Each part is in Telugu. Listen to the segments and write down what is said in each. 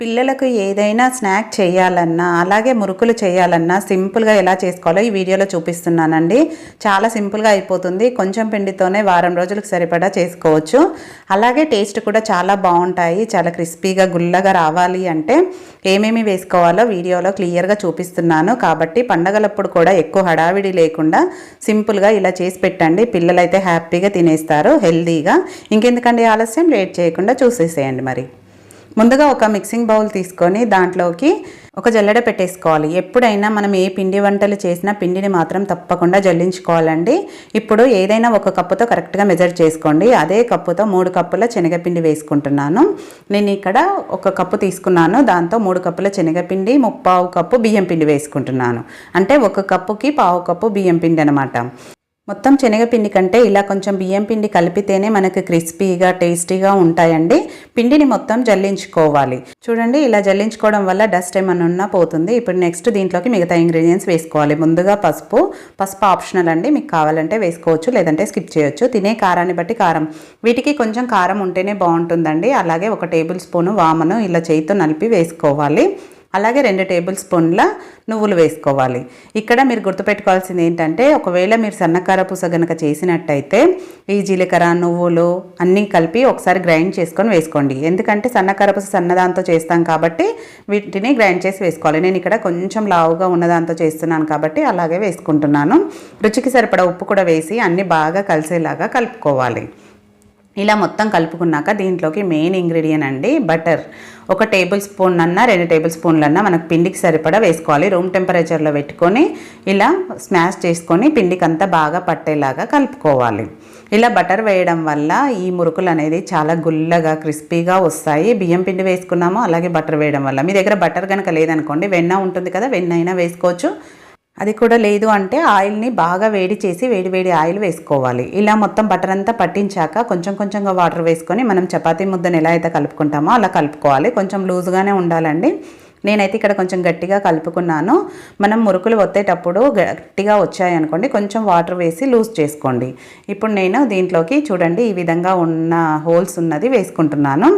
పిల్లలకు ఏదైనా స్నాక్ చేయాలన్నా అలాగే మురుకులు చేయాలన్నా సింపుల్గా ఎలా చేసుకోవాలో ఈ వీడియోలో చూపిస్తున్నానండి. చాలా సింపుల్గా అయిపోతుంది. కొంచెం పిండితోనే వారం రోజులకు సరిపడా చేసుకోవచ్చు. అలాగే టేస్ట్ కూడా చాలా బాగుంటాయి. చాలా క్రిస్పీగా గుల్లగా రావాలి అంటే ఏమేమి వేసుకోవాలో వీడియోలో క్లియర్గా చూపిస్తున్నాను. కాబట్టి పండగలప్పుడు కూడా ఎక్కువ హడావిడి లేకుండా సింపుల్గా ఇలా చేసి పెట్టండి. పిల్లలైతే హ్యాపీగా తినేస్తారు హెల్దీగా ఇంకెందుకండి ఆలస్యం? లేట్ చేయకుండా చూసేసేయండి మరి. ముందుగా ఒక మిక్సింగ్ బౌల్ తీసుకొని దాంట్లోకి ఒక జల్లెడ పెట్టేసుకోవాలి. ఎప్పుడైనా మనం ఏ పిండి వంటలు చేసినా పిండిని మాత్రం తప్పకుండా జల్లించుకోవాలండి. ఇప్పుడు ఏదైనా ఒక కప్పుతో కరెక్ట్గా మెజర్ చేసుకోండి. అదే కప్పుతో మూడు కప్పుల శనగపిండి వేసుకుంటున్నాను. నేను ఇక్కడ ఒక కప్పు తీసుకున్నాను. దాంతో మూడు కప్పుల శనగపిండి ముప్పావు కప్పు బియ్యం పిండి వేసుకుంటున్నాను. అంటే ఒక కప్పుకి పావు కప్పు బియ్యం పిండి అనమాట మొత్తం శనగపిండి కంటే ఇలా కొంచెం బియ్యం పిండి కలిపితేనే మనకు క్రిస్పీగా టేస్టీగా ఉంటాయండి. పిండిని మొత్తం జల్లించుకోవాలి. చూడండి ఇలా జల్లించుకోవడం వల్ల డస్ట్ ఏమన్నా ఉన్నా పోతుంది. ఇప్పుడు నెక్స్ట్ దీంట్లోకి మిగతా ఇంగ్రీడియంట్స్ వేసుకోవాలి. ముందుగా పసుపు. పసుపు ఆప్షనల్ అండి. మీకు కావాలంటే వేసుకోవచ్చు లేదంటే స్కిప్ చేయొచ్చు. తినే కారాన్ని బట్టి కారం. వీటికి కొంచెం కారం ఉంటేనే బాగుంటుందండి. అలాగే ఒక టేబుల్ స్పూను వామను ఇలా చేయితో నలిపి వేసుకోవాలి. అలాగే రెండు టేబుల్ స్పూన్ల నువ్వులు వేసుకోవాలి. ఇక్కడ మీరు గుర్తుపెట్టుకోవాల్సింది ఏంటంటే ఒకవేళ మీరు సన్నకార పూస గనక చేసినట్టయితే ఈ జీలకర్ర నువ్వులు అన్నీ కలిపి ఒకసారి గ్రైండ్ చేసుకొని వేసుకోండి. ఎందుకంటే సన్నకార పూస సన్నదాంతో చేస్తాం కాబట్టి వీటిని గ్రైండ్ చేసి వేసుకోవాలి. నేను ఇక్కడ కొంచెం లావుగా ఉన్నదాంతో చేస్తున్నాను కాబట్టి అలాగే వేసుకుంటున్నాను. రుచికి సరిపడా ఉప్పు కూడా వేసి అన్నీ బాగా కలిసేలాగా కలుపుకోవాలి. ఇలా మొత్తం కలుపుకున్నాక దీంట్లోకి మెయిన్ ఇంగ్రీడియంట్ అండి బటర్. ఒక టేబుల్ స్పూన్ అన్నా రెండు టేబుల్ స్పూన్లన్నా మనకు పిండికి సరిపడా వేసుకోవాలి. రూమ్ టెంపరేచర్లో పెట్టుకొని ఇలా స్మాష్ చేసుకొని పిండికి అంతా బాగా పట్టేలాగా కలుపుకోవాలి. ఇలా బటర్ వేయడం వల్ల ఈ మురుకులు అనేది చాలా గుల్లగా క్రిస్పీగా వస్తాయి. బియ్యం పిండి వేసుకున్నాము అలాగే బటర్ వేయడం వల్ల. మీ దగ్గర బటర్ కనుక లేదనుకోండి వెన్న ఉంటుంది కదా వెన్న అయినా వేసుకోవచ్చు. అది కూడా లేదు అంటే ఆయిల్ని బాగా వేడి చేసి వేడి వేడి ఆయిల్ వేసుకోవాలి. ఇలా మొత్తం బటర్ అంతా పట్టించాక కొంచెం కొంచెంగా వాటర్ వేసుకొని మనం చపాతీ ముద్దను ఎలా అయితే కలుపుకుంటామో అలా కలుపుకోవాలి. కొంచెం లూజ్గానే ఉండాలండి. నేనైతే ఇక్కడ కొంచెం గట్టిగా కలుపుకున్నాను. మనం మురుకులు వచ్చేటప్పుడు గట్టిగా వచ్చాయనుకోండి కొంచెం వాటర్ వేసి లూజ్ చేసుకోండి. ఇప్పుడు నేను దీంట్లోకి చూడండి ఈ విధంగా ఉన్న హోల్స్ ఉన్నది వేసుకుంటున్నాను.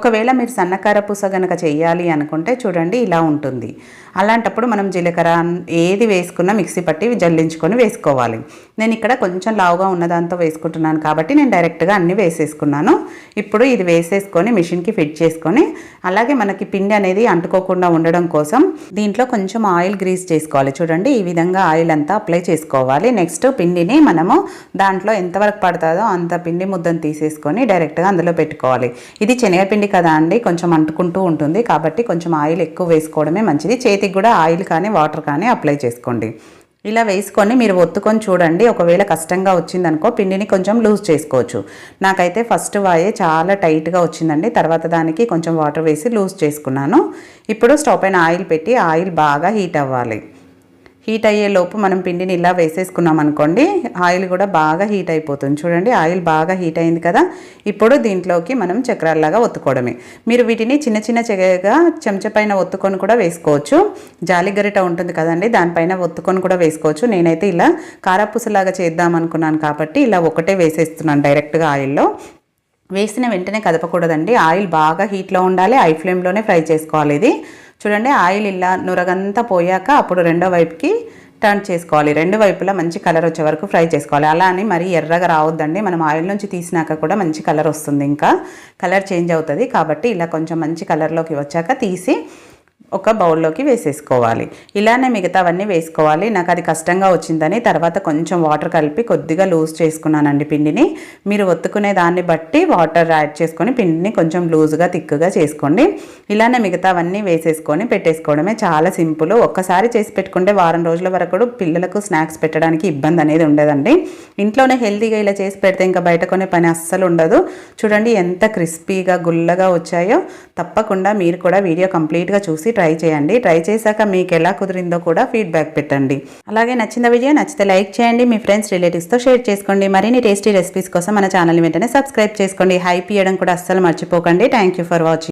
ఒకవేళ మీరు సన్నకార పూస గనక చేయాలి అనుకుంటే చూడండి ఇలా ఉంటుంది. అలాంటప్పుడు మనం జీలకర్ర ఏది వేసుకున్నా మిక్సీ పట్టి జల్లించుకొని వేసుకోవాలి. నేను ఇక్కడ కొంచెం లావుగా ఉన్నదాంతో వేసుకుంటున్నాను కాబట్టి నేను డైరెక్ట్గా అన్నీ వేసేసుకున్నాను. ఇప్పుడు ఇది వేసేసుకొని మిషన్కి ఫిట్ చేసుకొని అలాగే మనకి పిండి అనేది అంటుకోకుండా ఉండడం కోసం దీంట్లో కొంచెం ఆయిల్ గ్రీస్ చేసుకోవాలి. చూడండి ఈ విధంగా ఆయిల్ అంతా అప్లై చేసుకోవాలి. నెక్స్ట్ పిండిని మనము దాంట్లో ఎంతవరకు పడుతుందో అంత పిండి ముద్దను తీసేసుకొని డైరెక్ట్గా అందులో పెట్టుకోవాలి. ఇది శనగపిండి కదా అండి కొంచెం అంటుకుంటూ ఉంటుంది కాబట్టి కొంచెం ఆయిల్ ఎక్కువ వేసుకోవడమే మంచిది. చేతికి కూడా ఆయిల్ కానీ వాటర్ కానీ అప్లై చేసుకోండి. ఇలా వేసుకొని మీరు ఒత్తుకొని చూడండి. ఒకవేళ కష్టంగా వచ్చిందనుకో పిండిని కొంచెం లూజ్ చేసుకోవచ్చు. నాకైతే ఫస్ట్ వాయే చాలా టైట్గా వచ్చిందండి. తర్వాత దానికి కొంచెం వాటర్ వేసి లూజ్ చేసుకున్నాను. ఇప్పుడు స్టవ్ పైన ఆయిల్ పెట్టి ఆయిల్ బాగా హీట్ అవ్వాలి. హీట్ అయ్యేలోపు మనం పిండిని ఇలా వేసేసుకున్నాం అనుకోండి ఆయిల్ కూడా బాగా హీట్ అయిపోతుంది. చూడండి ఆయిల్ బాగా హీట్ అయింది కదా? ఇప్పుడు దీంట్లోకి మనం చక్రాల్లాగా ఒత్తుకోవడమే. మీరు వీటిని చిన్న చిన్న చెగగా చెంచా పైన ఒత్తుకొని కూడా వేసుకోవచ్చు. జాలి గరిట ఉంటుంది కదండి దానిపైన ఒత్తుకొని కూడా వేసుకోవచ్చు. నేనైతే ఇలా కారపూసలాగా చేద్దాం అనుకున్నాను కాబట్టి ఇలా ఒకటే వేసేస్తున్నాను డైరెక్ట్గా ఆయిల్లో. వేసిన వెంటనే కదపకూడదండి. ఆయిల్ బాగా హీట్లో ఉండాలి ఐ ఫ్లేమ్లోనే ఫ్రై చేసుకోవాలి ఇది. చూడండి ఆయిల్ ఇలా నురగంతా పోయాక అప్పుడు రెండో వైపుకి టర్న్ చేసుకోవాలి. రెండు వైపులా మంచి కలర్ వచ్చే వరకు ఫ్రై చేసుకోవాలి. అలా అని మరీ ఎర్రగా రావద్దండి. మనం ఆయిల్ నుంచి తీసినాక కూడా మంచి కలర్ వస్తుంది ఇంకా. కలర్ చేంజ్ అవుతుంది కాబట్టి ఇలా కొంచెం మంచి కలర్లోకి వచ్చాక తీసి ఒక బౌల్లోకి వేసేసుకోవాలి. ఇలానే మిగతావన్నీ వేసుకోవాలి. నాకు అది కష్టంగా వచ్చిందని తర్వాత కొంచెం వాటర్ కలిపి కొద్దిగా లూజ్ చేసుకున్నానండి పిండిని. మీరు ఒత్తుకునే దాన్ని బట్టి వాటర్ యాడ్ చేసుకొని పిండిని కొంచెం లూజ్గా తిక్కుగా చేసుకోండి. ఇలానే మిగతావన్నీ వేసేసుకొని పెట్టేసుకోవడమే చాలా సింపుల్. ఒక్కసారి చేసి పెట్టుకుంటే వారం రోజుల వరకు పిల్లలకు స్నాక్స్ పెట్టడానికి ఇబ్బంది అనేది ఉండదండి. ఇంట్లోనే హెల్తీగా ఇలా చేసి పెడితే ఇంకా బయట కొనే పని అస్సలు ఉండదు. చూడండి ఎంత క్రిస్పీగా గుల్లగా వచ్చాయో. తప్పకుండా మీరు కూడా వీడియో కంప్లీట్గా చూసి ట్రై చేయండి. ట్రై చేశాక మీకు ఎలా కుదిరిందో కూడా ఫీడ్బ్యాక్ పెట్టండి. అలాగే నచ్చిన వీడియో నచ్చితే లైక్ చేయండి. మీ ఫ్రెండ్స్ రిలేటివ్స్తో షేర్ చేసుకోండి. మరిన్ని టేస్టీ రెసిపీస్ కోసం మన ఛానల్ వెంటనే సబ్స్క్రైబ్ చేసుకోండి. హైప్ ఇవ్వడం కూడా అస్సలు మర్చిపోకండి. Thank you for watching.